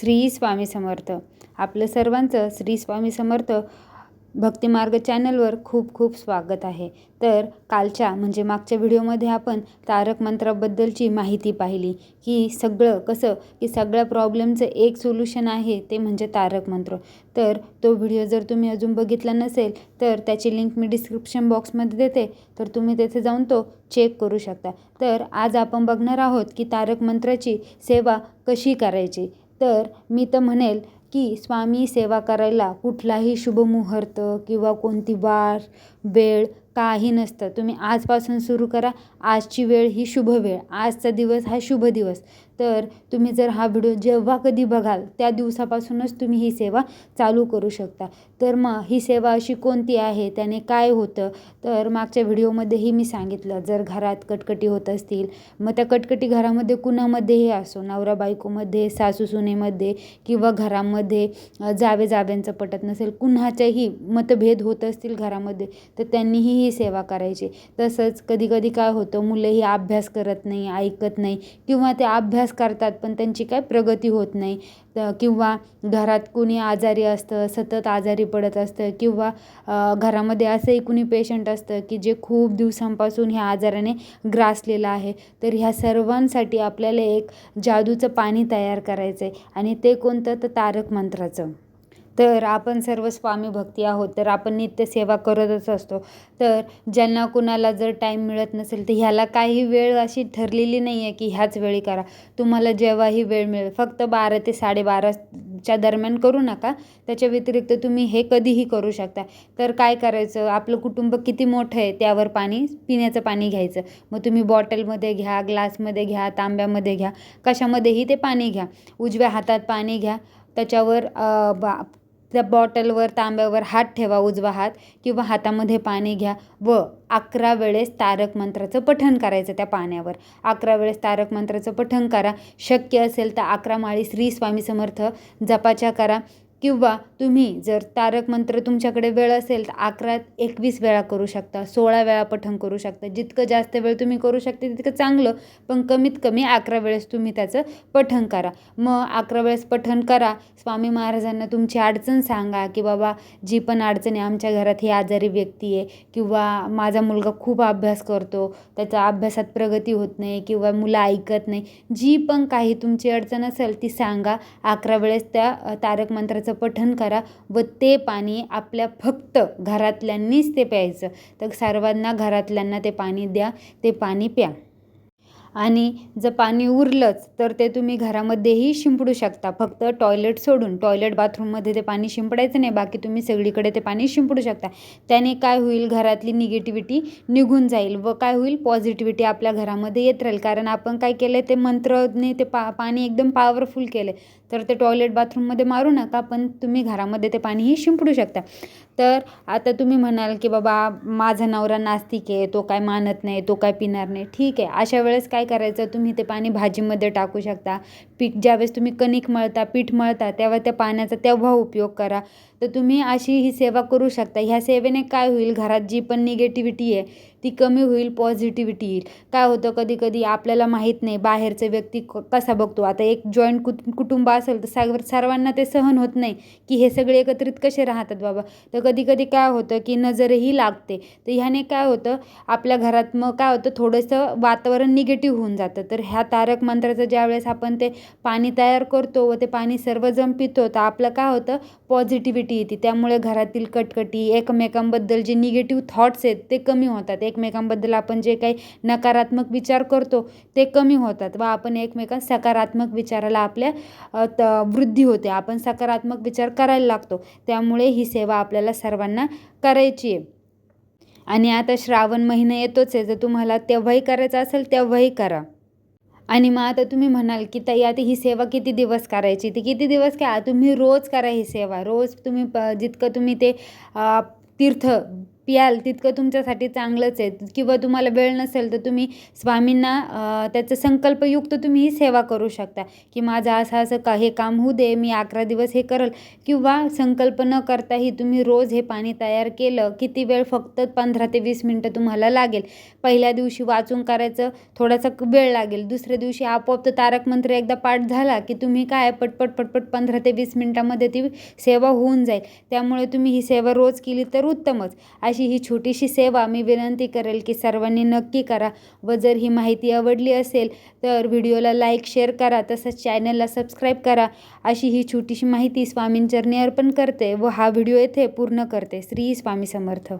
श्री स्वामी समर्थ. आपलं सर्वांचं श्री स्वामी समर्थ भक्तिमार्ग चॅनलवर खूप खूप स्वागत आहे. तर कालच्या म्हणजे मागच्या व्हिडिओमध्ये आपण तारक मंत्राबद्दलची माहिती पाहिली. की सगळं कसं की सगळ्या प्रॉब्लेमचं एक सोल्युशन आहे ते म्हणजे तारक मंत्र. तर तो व्हिडिओ जर तुम्ही अजून बघितला नसेल तर त्याची लिंक मी डिस्क्रिप्शन बॉक्समध्ये देते. तर तुम्ही तेथे जाऊन तो चेक करू शकता. तर आज आपण बघणार आहोत की तारक मंत्राची सेवा कशी करायची. तर मी तर म्हणेल की स्वामी सेवा करायला कुठलाही शुभमुहूर्त किंवा कोणती वार वेळ काही नसतं. तुम्ही आजपासून सुरू करा. आजची वेळ ही शुभ वेळ. आजचा दिवस हा शुभ दिवस. तर तुम्ही जर हा व्हिडिओ जेव्हा कधी बघाल त्या दिवसापासूनच तुम्ही ही सेवा चालू करू शकता. तर मग ही सेवा अशी कोणती आहे त्याने काय होतं? तर मागच्या व्हिडिओमध्येही मी सांगितलं जर घरात कटकटी होत असतील मग त्या कटकटी घरामध्ये कुणामध्येही असो नवरा बायकोमध्ये सासू सुनेमध्ये किंवा घरामध्ये जावे जाव्यांचं पटत नसेल कुणाच्याही मतभेद होत असतील घरामध्ये तर त्यांनीही ही सेवा करायची. तसंच कधी कधी काय होतं मुलंही अभ्यास करत नाही ऐकत नाही किंवा ते अभ्यास करतात पण त्यांची काय प्रगती होत नाही. तर किंवा घरात कुणी आजारी असतं सतत आजारी पडत असतं किंवा घरामध्ये असंही कुणी पेशंट असतं की जे खूप दिवसांपासून ह्या आजाराने ग्रासलेलं आहे. तर ह्या सर्वांसाठी आपल्याला एक जादूचं पाणी तयार करायचं आहे आणि ते कोणतं? तर तारक मंत्राचं. तर आपण सर्व स्वामी भक्ती आहोत तर आपण नित्य सेवा करतच असतो. तर ज्यांना कुणाला जर टाईम मिळत नसेल तर ह्याला काही वेळ अशी ठरलेली नाही आहे की ह्याच वेळी करा. तुम्हाला जेव्हाही वेळ मिळेल फक्त बारा ते साडेबाराच्या दरम्यान करू नका. त्याच्या व्यतिरिक्त तुम्ही हे कधीही करू शकता. तर काय करायचं आपलं कुटुंब किती मोठं आहे त्यावर पाणी पिण्याचं पाणी घ्यायचं. मग तुम्ही बॉटलमध्ये घ्या ग्लासमध्ये घ्या तांब्यामध्ये घ्या कशामध्येही ते पाणी घ्या. उजव्या हातात पाणी घ्या. त्याच्यावर बा त्या बॉटलवर तांब्यावर हात ठेवा उजवा हात किंवा हातामध्ये पाणी घ्या व अकरा वेळेस तारक मंत्राचं पठण करायचं त्या पाण्यावर. अकरा वेळेस तारक मंत्राचं पठण करा. शक्य असेल तर अकरा माळी श्री स्वामी समर्थ जपाच्या करा. किंवा तुम्ही जर तारक मंत्र तुमच्याकडे वेळ असेल तर अकरा एकवीस वेळा करू शकता सोळा वेळा पठण करू शकता. जितकं जास्त वेळ तुम्ही करू शकता तितकं चांगलं पण कमीत कमी अकरा वेळेस तुम्ही त्याचं पठण करा. मग अकरा वेळेस पठण करा. स्वामी महाराजांना तुमची अडचण सांगा की बाबा जी पण अडचण आहे आमच्या घरात ही आजारी व्यक्ती आहे किंवा माझा मुलगा खूप अभ्यास करतो त्याचा अभ्यासात प्रगती होत नाही किंवा मुलं ऐकत नाही जी पण काही तुमची अडचण असेल ती सांगा. अकरा वेळेस त्या तारक मंत्राचं पठण करा व ते पाणी आपल्या फक्त घरातल्यांनीच ते प्यायचं. तर सर्वांना घरातल्यांना ते पाणी द्या ते पाणी प्या. आणि जर पाणी उरलंच तर ते तुम्ही घरामध्येही शिंपडू शकता. फक्त टॉयलेट सोडून टॉयलेट बाथरूममध्ये ते पाणी शिंपडायचं नाही बाकी तुम्ही सगळीकडे ते पाणी शिंपडू शकता. त्याने काय होईल? घरातली निगेटिव्हिटी निघून जाईल व काय होईल? पॉझिटिव्हिटी आपल्या घरामध्ये येत राहील. कारण आपण काय केलं ते मंत्रने ते पा पाणी एकदम पॉवरफुल केलं तर ते टॉयलेट बाथरूममध्ये मारू नका पण तुम्ही घरामध्ये ते पाणीही शिंपडू शकता. तर आता तुम्ही म्हणाल की बाबा माझा नवरा नास्तिक आहे तो काय मानत नाही तो काय पिणार नाही. ठीक आहे अशा वेळेस काय काय करायचं? तुम्ही ते पाणी भाजीमध्ये टाकू शकता. पीठ ज्यावेळेस तुम्ही कणिक मळता पीठ मळता तेव्हा त्या पाण्याचा तेव्हा उपयोग करा. तर तुम्ही अशी ही सेवा करू शकता. ह्या सेवेने काय होईल? घरात जी पण निगेटिव्हिटी आहे ती कमी होईल पॉझिटिव्हिटी येईल. काय होतं कधी कधी आपल्याला माहीत नाही बाहेरचे व्यक्ती कसा बघतो. आता एक जॉईंट कुट कुटुंब असेल तर सर्व सर्वांना ते सहन होत नाही की हे सगळे एकत्रित कसे राहतात बाबा. तर कधी कधी काय होतं की नजरही लागते. तर ह्याने काय होतं आपल्या घरात मग काय होतं थोडंसं वातावरण निगेटिव्ह होऊन जातं. तर ह्या तारक मंत्राचं ज्यावेळेस आपण ते पाणी तयार करतो व ते पाणी सर्वजण पितो तर आपलं काय होतं पॉझिटिव्हिटी येते. त्यामुळे घरातील कटकटी एकमेकांबद्दल जे निगेटिव्ह थॉट्स आहेत ते कमी होतात. एकमेकांबद्दल आपण जे काही नकारात्मक विचार करतो ते कमी होतात व आपण एकमेकां सकारात्मक विचाराला आपल्या त वृद्धी होते. आपण सकारात्मक विचार करायला लागतो. त्यामुळे ही सेवा आपल्याला सर्वांना करायची आहे. आणि आता श्रावण महिना येतोच आहे. जर तुम्हाला तेव्हाही करायचं असेल तेव्हाही करा. आणि मग आता तुम्ही म्हणाल की ताई आता ही सेवा किती दिवस करायची? ती किती दिवस काय तुम्ही रोज करा ही सेवा. रोज तुम्ही प जितकं तुम्ही ते तीर्थ प्याल तितकं तुमच्यासाठी चांगलंच आहे. किंवा तुम्हाला वेळ नसेल तर तुम्ही स्वामींना त्याचं संकल्पयुक्त तुम्ही ही सेवा करू शकता. की माझं असं असं का हे काम होऊ दे मी अकरा दिवस हे करल. किंवा संकल्प न करताही तुम्ही रोज हे पाणी तयार केलं किती वेळ फक्त पंधरा ते वीस मिनटं तुम्हाला लागेल. पहिल्या दिवशी वाचून करायचं थोडासा क- वेळ लागेल. दुसऱ्या दिवशी आपोआप तर तारक मंत्र एकदा पाठ झाला की तुम्ही काय पटपट पटपट पंधरा ते वीस मिनटामध्ये ती सेवा होऊन जाईल. त्यामुळे तुम्ही ही सेवा रोज केली तर उत्तमच. अशी ही छोटीशी सेवा मी विनंती करेल की सर्वांनी नक्की करा व जर ही माहिती आवडली असेल तर व्हिडिओला लाईक शेअर करा तसंच चॅनलला सबस्क्राईब करा. अशी ही छोटीशी माहिती स्वामींचरणी अर्पण करते व हा व्हिडिओ येथे पूर्ण करते. श्री स्वामी समर्थ.